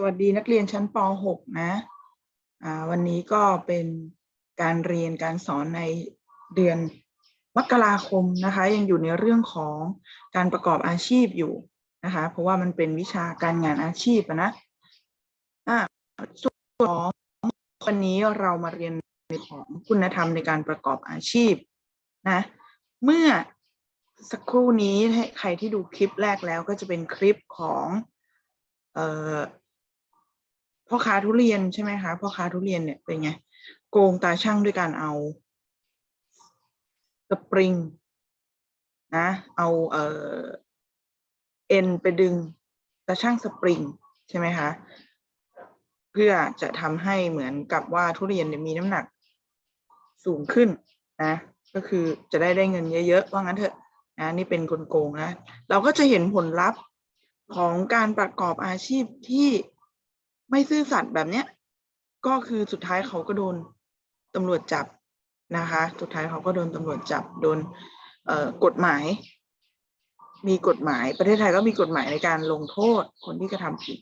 สวัสดีนักเรียนชั้นป .6 นะอ่าวันนี้ก็เป็นการเรียนการสอนในเดือนมกราคมนะคะ ยังอยู่ในเรื่องของการประกอบอาชีพอยู่นะคะ เพราะว่ามันเป็นวิชาการงานอาชีพนะอ่าส่วนของวันนี้เรามาเรียนในของคุณธรรมในการประกอบอาชีพนะ เมื่อสักครู่นี้ให้ใครที่ดูคลิปแรกแล้วก็จะเป็นคลิปของเอ่อ พ่อค้าทุเรียนใช่ไหมคะพ่อค้าทุเรียนเนี่ยเป็นไงโกงตาช่างด้วยการเอาสปริงนะเอาเอ่อเอ็นไปดึงตาช่างสปริงใช่ไหมคะเพื่อจะทำให้เหมือนกับว่าทุเรียนเนี่ยมีน้ำหนักสูงขึ้นนะก็คือจะได้ได้เงินเยอะๆว่างั้นเถอะนะนี่เป็นกลโกงนะเราก็จะเห็นผลลัพธ์ของการประกอบอาชีพที่ ไม่ซื่อสัตย์แบบเนี้ย ก็คือสุดท้ายเขาก็โดนตำรวจจับนะคะ สุดท้ายเขาก็โดนตำรวจจับโดนเออกฎหมาย มีกฎหมายประเทศไทยก็มีกฎหมายในการลงโทษคนที่กระทำผิด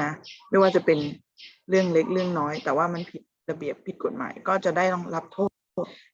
นะไม่ว่าจะเป็นเรื่องเล็กเรื่องน้อย แต่ว่ามันผิดระเบียบผิดกฎหมายก็จะได้ต้องรับโทษ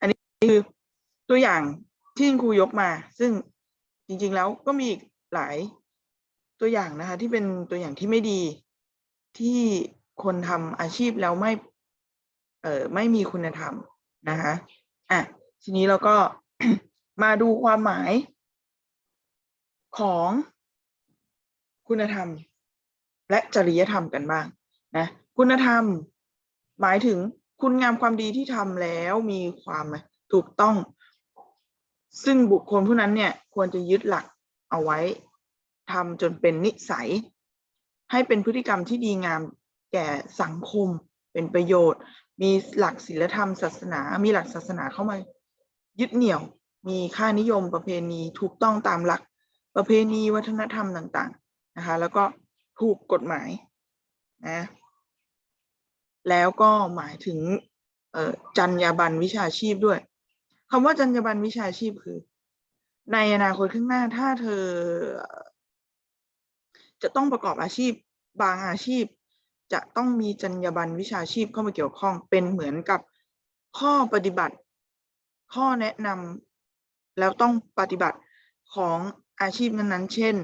อันนี้คือตัวอย่างที่ครูยกมา ซึ่งจริงๆแล้วก็มีอีกหลายตัวอย่างนะคะ ที่เป็นตัวอย่างที่ไม่ดี ที่คนทำอาชีพแล้วไม่เออไม่มีคุณธรรมนะคะอะทีนี้เราก็มาดูความหมายของคุณธรรม และจริยธรรมกันบ้างนะคุณธรรม หมายถึงคุณงามความดีที่ทำแล้วมีความถูกต้อง ซึ่งบุคคลผู้นั้นเนี่ยควรจะยึดหลักเอาไว้ทำจนเป็นนิสัย ให้เป็นพฤติกรรมที่ดีงามแก่สังคมเป็นประโยชน์ มีหลักศีลธรรมศาสนา มีหลักศาสนาเข้ามายึดเหนี่ยว มีค่านิยมประเพณีถูกต้องตามหลักประเพณีวัฒนธรรมต่างๆนะคะ แล้วก็ถูกกฎหมายนะแล้วก็หมายถึงจรรยาบรรณวิชาชีพด้วยคำว่าจรรยาบรรณวิชาชีพคือ ในอนาคตข้างหน้าถ้าเธอ จะต้องประกอบอาชีพบางอาชีพ จะต้องมีจรรยาบรรณวิชาชีพเข้ามาเกี่ยวข้องเป็นเหมือนกับข้อปฏิบัติ ข้อแนะนำแล้วต้องปฏิบัติของอาชีพนั้นๆ เช่น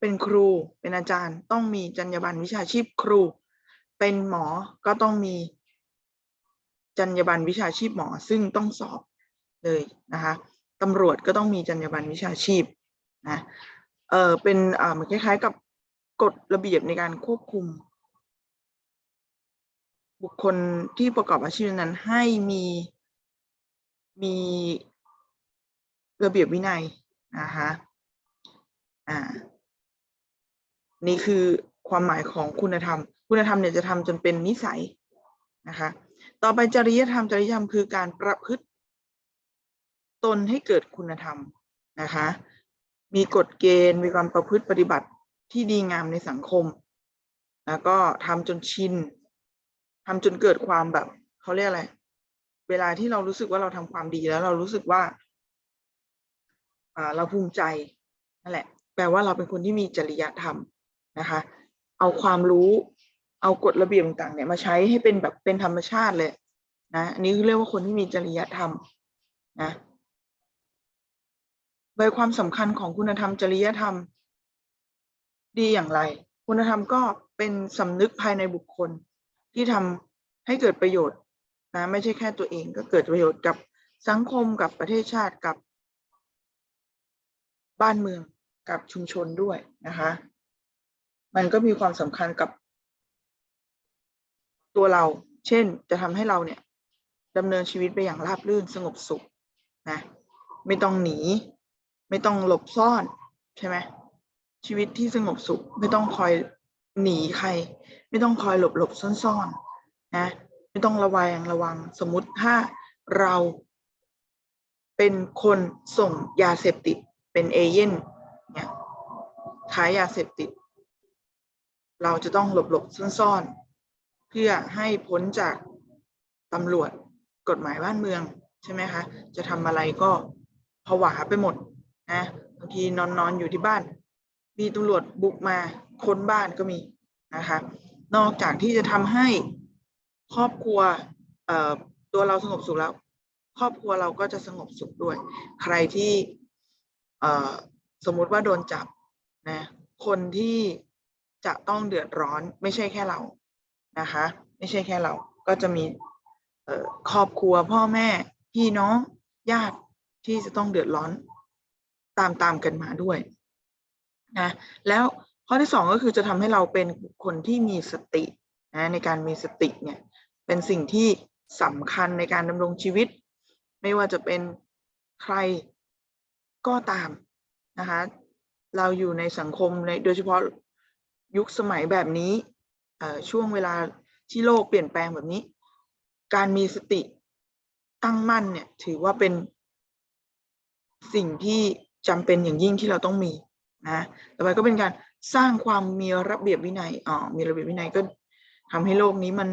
เป็นครูเป็นอาจารย์ต้องมีจรรยาบรรณวิชาชีพครู เป็นหมอก็ต้องมีจรรยาบรรณวิชาชีพหมอซึ่งต้องสอบเลยนะคะตำรวจก็ต้องมีจรรยาบรรณวิชาชีพนะ เออเป็นอ่ามันคล้าย ๆ กับกฎระเบียบในการควบคุม บุคคลที่ประกอบอาชีพนั้นให้มีมีระเบียบวินัยนะคะอ่า นี่คือความหมายของคุณธรรม คุณธรรมเนี่ยจะทำจนเป็นนิสัยนะคะ ต่อไปจริยธรรม จริยธรรมคือการประพฤติ ตนให้เกิดคุณธรรมนะคะ มีกฎเกณฑ์ มีความประพฤติปฏิบัติที่ดีงามในสังคม แล้วก็ทำจนชินทำจนเกิดความแบบเขาเรียกอะไร เวลาที่เรารู้สึกว่าเราทำความดีแล้ว เรารู้สึกว่า อ่า เราภูมิใจนั่นแหละ แปลว่าเราเป็นคนที่มีจริยธรรมนะคะ เอาความรู้ เอากฎระเบียบต่างๆเนี่ยมาใช้ให้เป็นแบบเป็นธรรมชาติเลย นะ อันนี้เรียกว่าคนที่มีจริยธรรมนะ โดยความสำคัญของคุณธรรมจริยธรรม ดีอย่างไร คุณธรรมก็เป็นสำนึกภายในบุคคล ที่ทำให้เกิดประโยชน์นะไม่ใช่แค่ตัวเองก็เกิดประโยชน์กับสังคมกับประเทศชาติกับ บ้านเมืองกับชุมชนด้วยนะคะ มันก็มีความสำคัญกับ ตัวเรา เช่น จะทำให้เราเนี่ยดำเนินชีวิตไปอย่างราบรื่นสงบสุขนะไม่ต้องหนี ไม่ต้องหลบซ่อนใช่ไหมชีวิตที่สงบสุขไม่ต้องคอยหนีใคร ไม่ต้องคอยหลบหลบซ่อนๆนะไม่ต้องระแวงระวัง สมมติถ้าเราเป็นคนส่งยาเสพติดเป็นเอเย่นเนี่ยขายยาเสพติด เราจะต้องหลบหลบซ่อนๆ เพื่อให้พ้นจากตำรวจกฎหมายบ้านเมืองใช่ไหมคะ จะทำอะไรก็ผวาไปหมด นะบางทีนอนนอนอยู่ที่บ้าน มีตำรวจบุกมาค้นบ้านก็มีนะคะ นอกจากที่จะทำให้ครอบครัวตัวเราสงบสุขแล้ว ครอบครัวเราก็จะสงบสุขด้วย ใครที่สมมติว่าโดนจับนะคนที่จะต้องเดือดร้อนไม่ใช่แค่เรานะคะ ไม่ใช่แค่เราก็จะมีครอบครัวพ่อแม่พี่น้องญาติที่จะต้องเดือดร้อน ตามตามกันมาด้วยนะแล้วข้อที่สองก็คือจะทำให้เราเป็นคนที่มีสตินะในการมีสติเนี่ยเป็นสิ่งที่สำคัญในการดำรงชีวิต ไม่ว่าจะเป็นใครก็ตามนะคะเราอยู่ในสังคมในโดยเฉพาะยุคสมัยแบบนี้ช่วงเวลาที่โลกเปลี่ยนแปลงแบบนี้ การมีสติตั้งมั่นเนี่ยถือว่าเป็นสิ่งที่ จำเป็นอย่างยิ่งที่เราต้องมีนะต่อไปก็เป็นการสร้างความมีระเบียบวินัยอ๋อมีระเบียบวินัยก็ทำให้โลกนี้มัน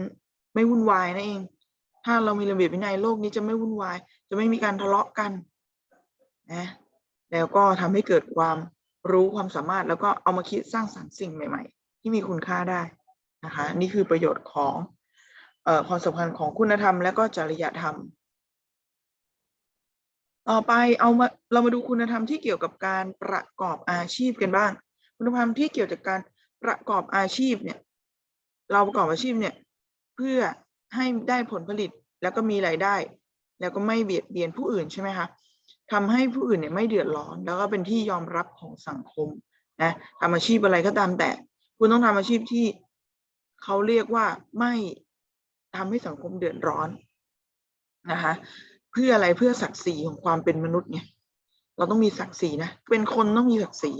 ไม่วุ่นวายนั่นเอง ถ้าเรามีระเบียบวินัยโลกนี้จะไม่วุ่นวาย จะไม่มีการทะเลาะกันนะแล้วก็ทำให้เกิดความรู้ความสามารถแล้วก็เอามาคิดสร้างสรรค์สิ่งใหม่ ๆ ที่มีคุณค่าได้นะคะ นี่คือประโยชน์ของเอ่อความสำคัญของคุณธรรมและก็จริยธรรม ต่อไปเอามาเรามาดูคุณธรรมที่เกี่ยวกับการประกอบอาชีพกันบ้าง คุณธรรมที่เกี่ยวกับการประกอบอาชีพเนี่ย เราประกอบอาชีพเนี่ย เพื่อให้ได้ผลผลิตแล้วก็มีรายได้ แล้วก็ไม่เบียดเบียนผู้อื่นใช่ไหมคะทำให้ผู้อื่นเนี่ยไม่เดือดร้อน แล้วก็เป็นที่ยอมรับของสังคมนะทำอาชีพอะไรก็ตามแต่ คุณต้องทำอาชีพที่เขาเรียกว่าไม่ทำให้สังคมเดือดร้อนนะคะ เพื่ออะไรเพื่อศักดิ์ศรีของความเป็นมนุษย์ไงเราต้องมีศักดิ์ศรีนะเป็นคนต้องมีศักดิ์ศรี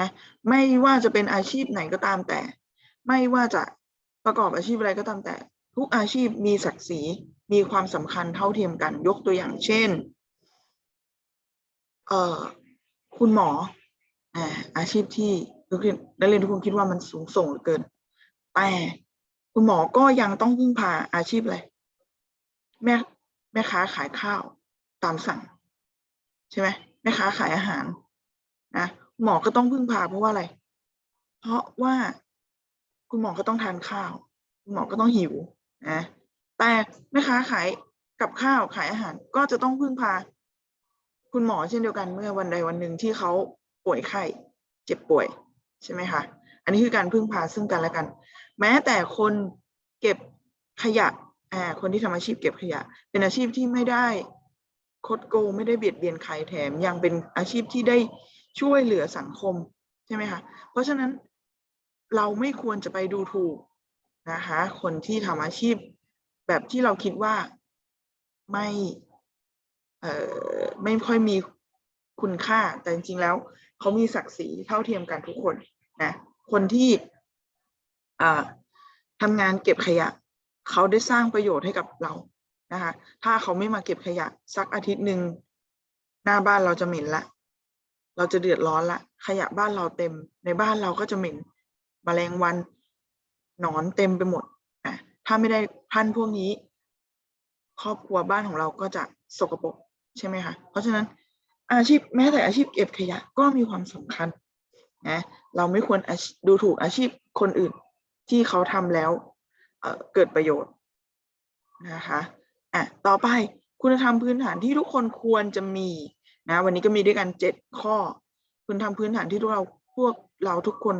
นะไม่ว่าจะเป็นอาชีพไหนก็ตามแต่ ไม่ว่าจะประกอบอาชีพอะไรก็ตามแต่ ทุกอาชีพมีศักดิ์ศรีมีความสำคัญเท่าเทียมกัน ยกตัวอย่างเช่น เอ่อคุณหมออ่าอาชีพที่นักเรียนนักเรียนทุกคนคิดว่ามันสูงส่งเหลือเกิน แต่คุณหมอก็ยังต้องพึ่งพาอาชีพอะไรแม่ แม่ค้าขายข้าวตามสั่ง ใช่ไหมแม่ค้าขายอาหารนะหมอก็ต้องพึ่งพาเพราะว่าอะไร เพราะว่าคุณหมอก็ต้องทานข้าว คุณหมอก็ต้องหิวนะแต่แม่ค้าขายกับข้าวขายอาหารก็จะต้องพึ่งพา คุณหมอเช่นเดียวกันเมื่อวันใดวันหนึ่งที่เขาป่วยไข้เจ็บป่วยใช่ไหมคะอันนี้คือการพึ่งพาซึ่งกันและกัน แม้แต่คนเก็บขยะ อ่าคนที่ทำอาชีพเก็บขยะ เป็นอาชีพที่ไม่ได้คดโกงไม่ได้เบียดเบียนใครแถม ยังเป็นอาชีพที่ได้ช่วยเหลือสังคมใช่ไหมคะเพราะฉะนั้นเราไม่ควรจะไปดูถูกนะคะคนที่ทำอาชีพ แบบที่เราคิดว่าไม่เอ่อไม่ค่อยมีคุณค่า แต่จริงๆแล้วเขามีศักดิ์ศรีเท่าเทียมกันทุกคนนะคนที่อ่าทำงานเก็บขยะ เขาได้สร้างประโยชน์ให้กับเรานะคะ ถ้าเขาไม่มาเก็บขยะสักอาทิตย์หนึ่งหน้าบ้านเราจะเหม็นละ เราจะเดือดร้อนละ ขยะบ้านเราเต็ม ในบ้านเราก็จะเหม็นแมลงวันหนอนเต็มไปหมดอะถ้าไม่ได้พันพวกนี้ ครอบครัวบ้านของเราก็จะสกปรกใช่ไหมคะ เพราะฉะนั้นอาชีพแม้แต่อาชีพเก็บขยะก็มีความสำคัญนะเราไม่ควรดูถูกอาชีพคนอื่นที่เขาทำแล้ว เกิดประโยชน์นะคะอะต่อไปคุณธรรมพื้นฐานที่ทุกคนควรจะมีนะวันนี้ก็มีด้วยกันเจ็ดข้อ คุณธรรมพื้นฐานที่พวกเราพวกเราทุกคน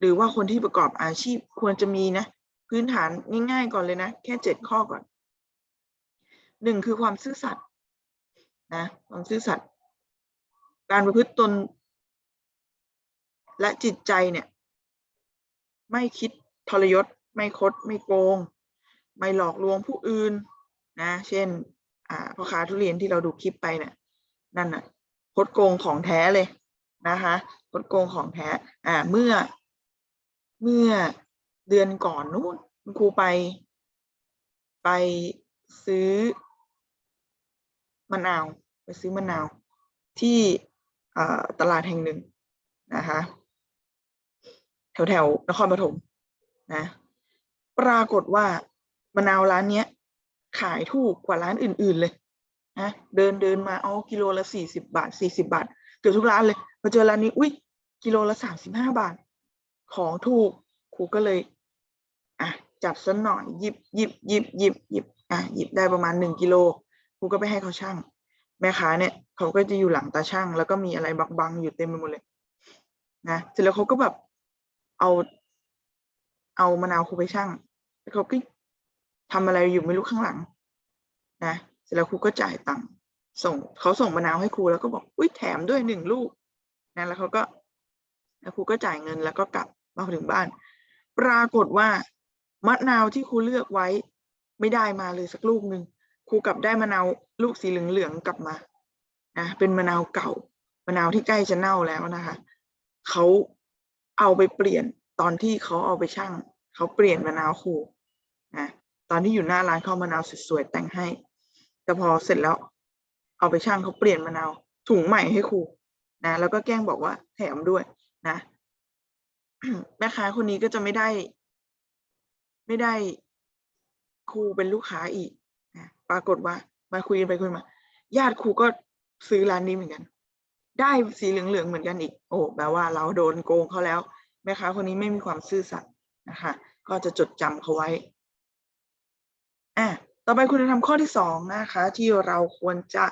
หรือว่าคนที่ประกอบอาชีพควรจะมีนะ พื้นฐานง่ายๆก่อนเลยนะ แค่เจ็ดข้อก่อนหนึ่งคือความซื่อสัตย์นะความซื่อสัตย์การประพฤติตน และจิตใจเนี่ย ไม่คิดทรยศ ไม่คดไม่โกง ไม่หลอกลวงผู้อื่นนะ เช่น อ่าพ่อค้าทุเรียนที่เราดูคลิปไปเนี่ยนั่นน่ะคดโกงของแท้เลยนะคะคดโกงของแท้ อ่า เมื่อ เมื่อเดือนก่อนนู้นครูไป ไปซื้อมะนาว ไปซื้อมะนาว ที่ตลาดแห่งหนึ่งนะคะ แถวแถวนครปฐมนะ ปรากฏว่ามะนาวร้านเนี้ย ขายถูกกว่าร้านอื่น ๆเลยนะเดินเดินมาเอากิโลละสี่สิบาทสี่สิบาทเกือบทุกร้านเลยมาเจอร้านนี้อุ้ยกิโลละสามสิบห้าบาท ของถูกครูก็เลยอะจับสักหน่อยหยิบหยิบหยิบหยิบหยิบอะหยิบได้ประมาณหนึ่งกิโลครูก็ไปให้เขาช่างแม่ค้าเนี่ยเขาก็จะอยู่หลังตาช่าง แล้วก็มีอะไรบังๆอยู่เต็มไปหมดเลยนะเสร็จแล้วเขาก็แบบเอา เอามะนาวครูไปช่าง แล้วเขาก็ทำอะไรอยู่ไม่รู้ข้างหลัง นะเสร็จแล้วครูก็จ่ายตังค์ส่งเขาส่งมะนาวให้ครูแล้วก็บอกอุ้ยแถมด้วยหนึ่งลูกนะแล้วเขาก็แล้วครูก็จ่ายเงินแล้วก็กลับมาถึงบ้าน ปรากฏว่ามะนาวที่ครูเลือกไว้ ไม่ได้มาเลยสักลูกหนึ่งครูกลับได้มะนาวลูกสีเหลืองๆกลับมานะเป็นมะนาวเก่ามะนาวที่ใกล้จะเน่าแล้วนะคะเขาเอาไปเปลี่ยนตอนที่เขาเอาไปชั่งเขาเปลี่ยนมะนาวครู นะตอนที่อยู่หน้าร้านเขาเอามะนาวสวยๆแต่งให้ แต่พอเสร็จแล้ว เอาไปชั่งเขาเปลี่ยนมะนาวถุงใหม่ให้ครูนะแล้วก็แกล้งบอกว่าแถมด้วยนะแม่ค้าคนนี้ก็จะไม่ได้ ไม่ได้ครูเป็นลูกค้าอีกนะปรากฏว่า มาคุยกันไปคุยมา ญาติครูก็ซื้อร้านนี้เหมือนกัน ได้สีเหลืองๆเหมือนกันอีก โอ้แปลว่าเราโดนโกงเขาแล้วแม่ค้าคนนี้ไม่มีความซื่อสัตย์นะคะ ก็จะจดจำเขาไว้ อะต่อไปคุณธรรมข้อที่สองนะคะ ที่เราควรจะ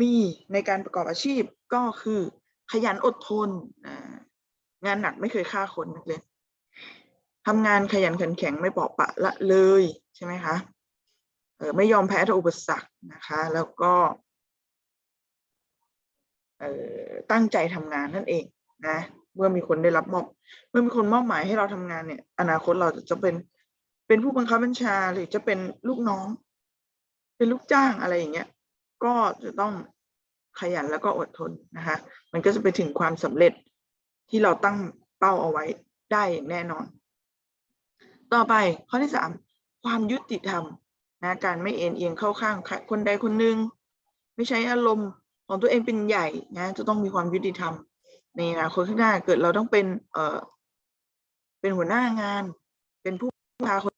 มีในการประกอบอาชีพก็คือ ขยันอดทนงานหนักไม่เคยฆ่าคนนักเรียนทำงานขยันขันแข็งไม่เปราะปะละเลยใช่ไหมคะเออไม่ยอมแพ้ต่ออุปสรรคนะคะ แล้วก็เออตั้งใจทำงานนั่นเองนะ เมื่อมีคนได้รับมอบ เมื่อมีคนมอบหมายให้เราทำงานเนี่ย อนาคตเราจะเป็น เป็นผู้บังคับบัญชาหรือจะเป็นลูกน้อง เป็นลูกจ้างอะไรอย่างเงี้ย ก็จะต้องขยันแล้วก็อดทนนะคะ มันก็จะไปถึงความสำเร็จที่เราตั้งเป้าเอาไว้ได้อย่างแน่นอน ต่อไปข้อที่สามความยุติธรรมนะการไม่เอ็นเอียงเข้าข้างใครคนใดคนหนึ่งไม่ใช้อารมณ์ของตัวเองเป็นใหญ่นะจะต้องมีความยุติธรรมในอนาคตข้างหน้าเกิดเราต้องเป็นเอ่อเป็นหัวหน้างาน เป็นผู้พาคน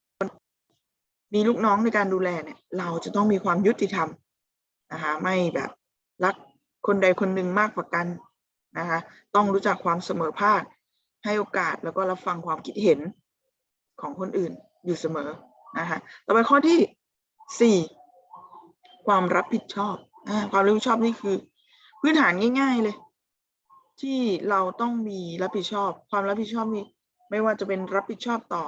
มีลูกน้องในการดูแลเนี่ย เราจะต้องมีความยุติธรรมนะคะไม่แบบรักคนใดคนหนึ่งมากกว่ากันนะคะต้องรู้จักความเสมอภาค ให้โอกาสแล้วก็รับฟังความคิดเห็นของคนอื่นอยู่เสมอนะคะต่อไปข้อที่สี่ความรับผิดชอบอความรับผิดชอบนี่คือ พื้นฐานง่าย ๆเลย ที่เราต้องมีรับผิดชอบ ความรับผิดชอบนี่ไม่ว่าจะเป็นรับผิดชอบต่อ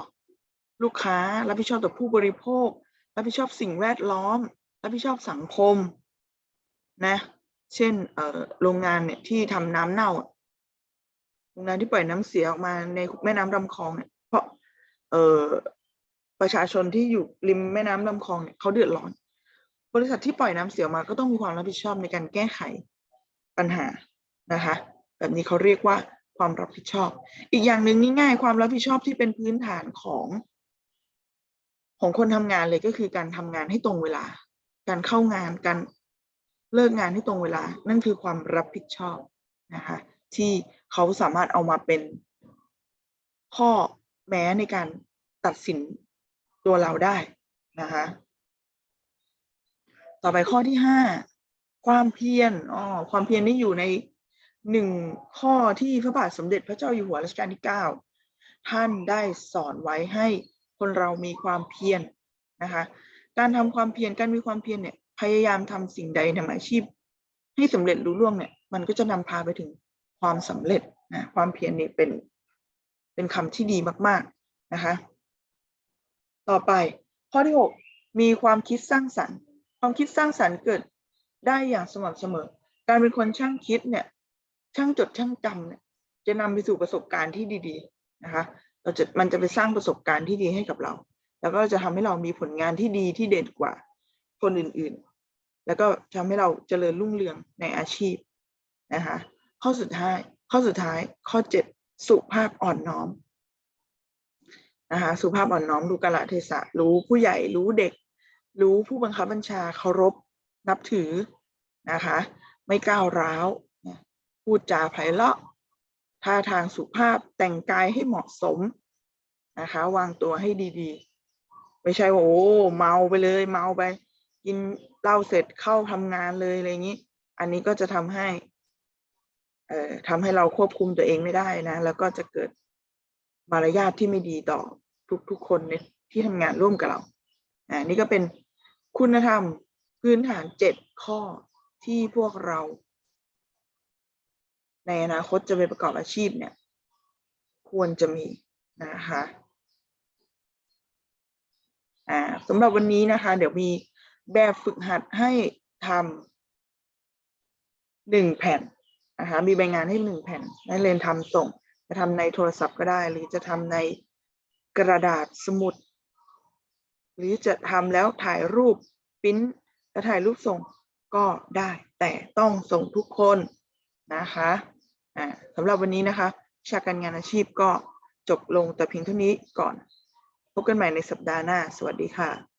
ลูกค้า รับผิดชอบต่อผู้บริโภค รับผิดชอบสิ่งแวดล้อม รับผิดชอบสังคมนะเช่นโรงงานเนี่ยที่ทำน้ำเน่าโรงงานที่ปล่อยน้ำเสียออกมาในแม่น้ำลำคลองเนี่ยเพราะเออประชาชนที่อยู่ริมแม่น้ำลำคลองเนี่ยเขาเดือดร้อน บริษัทที่ปล่อยน้ำเสียออกมาก็ต้องมีความรับผิดชอบในการแก้ไขปัญหานะคะ แบบนี้เขาเรียกว่าความรับผิดชอบ อีกอย่างหนึ่งง่ายๆความรับผิดชอบที่เป็นพื้นฐานของ ของคนทำงานเลยก็คือการทำงานให้ตรงเวลา การเข้างานการเลิกงานให้ตรงเวลา นั่นคือความรับผิดชอบนะคะที่เขาสามารถเอามาเป็นข้อแม้ในการตัดสินตัวเราได้นะคะต่อไปข้อที่ห้าความเพียรอ๋อความเพียรนี่อยู่ในหนึ่งข้อที่พระบาทสมเด็จพระเจ้าอยู่หัวรัชกาลที่เก้าท่านได้สอนไว้ให้ คนเรามีความเพียรนะคะ การทำความเพียรการมีความเพียรเนี่ยพยายามทำสิ่งใดทำอาชีพ ให้สำเร็จรุ่ล่วงเนี่ย มันก็จะนำพาไปถึงความสำเร็จนะความเพียรนี่เป็น เป็นคำที่ดีมาก ๆนะคะ ต่อไปข้อที่หกมีความคิดสร้างสรรค์ ความคิดสร้างสรรค์เกิดได้อย่างสม่ำเสมอ การเป็นคนช่างคิดเนี่ย ช่างจดช่างจำเนี่ยจะนำไปสู่ประสบการณ์ที่ดี ๆ นะคะ เราจะมันจะไปสร้างประสบการณ์ที่ดีให้กับเรา แล้วก็จะทำให้เรามีผลงานที่ดีที่เด่นกว่าคนอื่นๆ แล้วก็ทำให้เราเจริญรุ่งเรืองในอาชีพนะคะข้อสุดท้าย ข้อสุดท้ายข้อเจ็ดสุภาพอ่อนน้อมนะคะสุภาพอ่อนน้อมรู้กาลเทศะรู้ผู้ใหญ่รู้เด็ก รู้ผู้บังคับบัญชาเคารพนับถือนะคะ ไม่ก้าวร้าว พูดจาไพเราะ ท่าทางสุภาพแต่งกายให้เหมาะสมนะคะ วางตัวให้ดีๆ ไม่ใช่ว่าโอ้เมาไปเลย เมาไป กินเหล้าเสร็จเข้าทำงานเลยอะไรอย่างนี้ อันนี้ก็จะทำให้เอ่อทำให้เราควบคุมตัวเองไม่ได้นะ แล้วก็จะเกิดมารยาทที่ไม่ดีต่อทุกๆคนในที่ทำงานร่วมกับเราอ่านี่ก็เป็นคุณธรรมพื้นฐานเจ็ดข้อที่พวกเรา ในอนาคตจะไปประกอบอาชีพเนี่ย ควรจะมีนะคะอ่าสำหรับวันนี้นะคะ เดี๋ยวมีแบบฝึกหัดให้ทำหนึ่งแผ่นนะคะมีใบงานให้หนึ่งแผ่นนักเรียนทำส่งจะทำในโทรศัพท์ก็ได้ หรือจะทำในกระดาษสมุด หรือจะทำแล้วถ่ายรูปปิ้นแล้วถ่ายรูปส่งก็ได้ แต่ต้องส่งทุกคนนะคะ อ่าสำหรับวันนี้นะคะวิชาการงานอาชีพก็จบลงแต่เพียงเท่านี้ก่อน พบกันใหม่ในสัปดาห์หน้า สวัสดีค่ะ